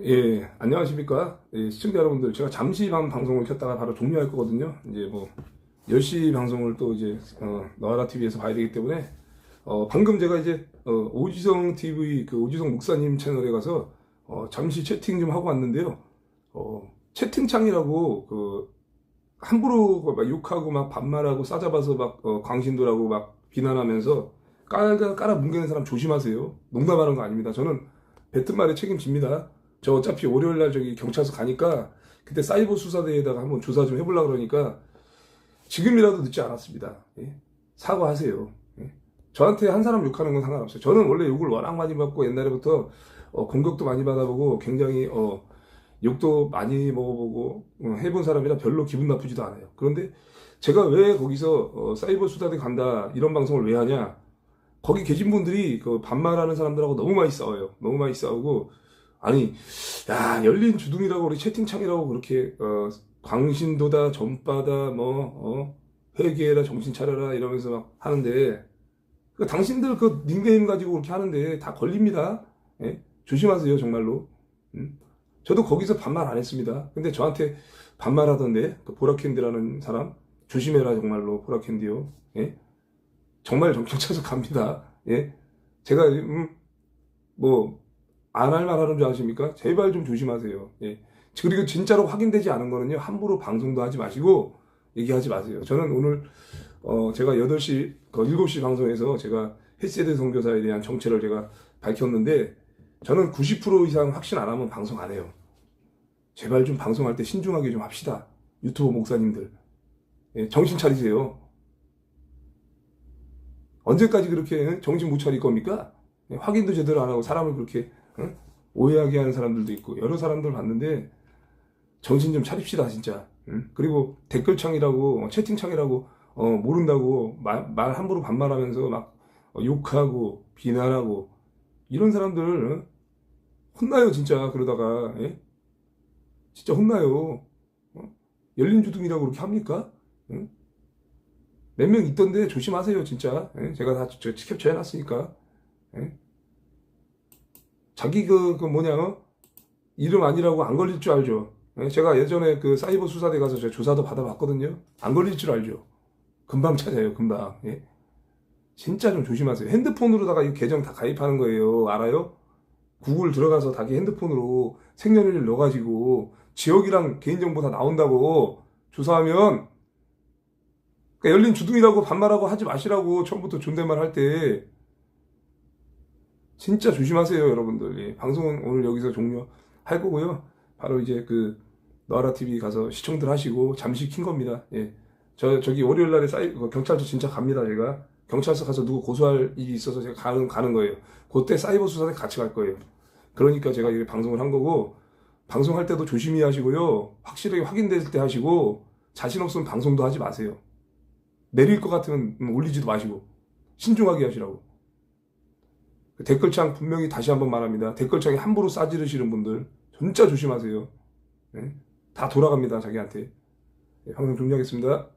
예, 안녕하십니까. 예, 시청자 여러분들, 제가 잠시 반 방송을 켰다가 바로 종료할 거거든요. 이제 뭐, 10시 방송을 또 이제, 어, 너하라 TV에서 봐야 되기 때문에, 어, 방금 제가 이제, 어, 오지성 TV, 그 오지성 목사님 채널에 가서, 어, 잠시 채팅 좀 하고 왔는데요. 어, 채팅창이라고, 그, 함부로 막 욕하고 막 반말하고 싸잡아서 막, 어, 광신도라고 막 비난하면서 깔아, 깔아 뭉개는 사람 조심하세요. 농담하는 거 아닙니다. 저는 뱉은 말에 책임집니다. 저 어차피 월요일 날 저기 경찰서 가니까 그때 사이버 수사대에다가 한번 조사 좀 해보려고 그러니까 지금이라도 늦지 않았습니다. 예? 사과하세요. 예? 저한테 한 사람 욕하는 건 상관없어요. 저는 원래 욕을 워낙 많이 받고 옛날에부터 어, 공격도 많이 받아보고 굉장히 어, 욕도 많이 먹어보고 어, 해본 사람이라 별로 기분 나쁘지도 않아요. 그런데 제가 왜 거기서 어, 사이버 수사대 간다 이런 방송을 왜 하냐? 거기 계신 분들이 그 반말하는 사람들하고 너무 많이 싸워요. 너무 많이 싸우고 아니 야 열린 주둥이라고 우리 채팅창이라고 그렇게 어, 광신도다 전바다 뭐 어, 회개해라 정신 차려라 이러면서 막 하는데 그 당신들 그 닉네임 가지고 그렇게 하는데 다 걸립니다. 예? 조심하세요 정말로. 음? 저도 거기서 반말 안 했습니다. 근데 저한테 반말하던데 그 보라캔디라는 사람 조심해라 정말로 보라캔디요. 예? 정말 경찰서 갑니다. 예? 제가 음, 뭐 안 할 말 하는 줄 아십니까? 제발 좀 조심하세요. 예. 그리고 진짜로 확인되지 않은 거는요, 함부로 방송도 하지 마시고, 얘기하지 마세요. 저는 오늘, 어, 제가 8시, 그 7시 방송에서 제가 헬세대 선교사에 대한 정체를 제가 밝혔는데, 저는 90% 이상 확신 안 하면 방송 안 해요. 제발 좀 방송할 때 신중하게 좀 합시다. 유튜브 목사님들. 예, 정신 차리세요. 언제까지 그렇게 응? 정신 못 차릴 겁니까? 예, 확인도 제대로 안 하고 사람을 그렇게 응? 오해하게 하는 사람들도 있고 여러 사람들 봤는데 정신 좀 차립시다 진짜. 응? 그리고 댓글창이라고 어, 채팅창이라고 어, 모른다고 말, 말 함부로 반말하면서 막 어, 욕하고 비난하고 이런 사람들 응? 혼나요 진짜 그러다가 예? 진짜 혼나요. 어? 열린 주둥이라고 그렇게 합니까? 응? 몇명 있던데 조심하세요 진짜 예? 제가 다 저, 캡처 해놨으니까 예? 자기 그, 그 뭐냐 어? 이름 아니라고 안 걸릴 줄 알죠 예? 제가 예전에 그 사이버 수사대 가서 저 조사도 받아봤거든요 안 걸릴 줄 알죠 금방 찾아요 금방 예? 진짜 좀 조심하세요 핸드폰으로다가 이 계정 다 가입하는 거예요 알아요? 구글 들어가서 자기 핸드폰으로 생년월일 넣어가지고 지역이랑 개인정보 다 나온다고 조사하면 그러니까 열린 주둥이라고 반말하고 하지 마시라고 처음부터 존댓말 할 때 진짜 조심하세요 여러분들. 예, 방송은 오늘 여기서 종료할 거고요. 바로 이제 그 너아라 TV 가서 시청들 하시고 잠시 킨 겁니다. 예. 저 저기 월요일 날에 사이 그 경찰서 진짜 갑니다 제가. 경찰서 가서 누구 고소할 일이 있어서 제가 가는 가는 거예요. 그때 사이버 수사대 같이 갈 거예요. 그러니까 제가 이렇게 방송을 한 거고 방송할 때도 조심히 하시고요. 확실하게 확인될 때 하시고 자신 없으면 방송도 하지 마세요. 내릴 것 같으면 올리지도 마시고 신중하게 하시라고. 댓글창 분명히 다시 한번 말합니다. 댓글창에 함부로 싸지르시는 분들 진짜 조심하세요. 네? 다 돌아갑니다 자기한테. 네, 방송 종료하겠습니다.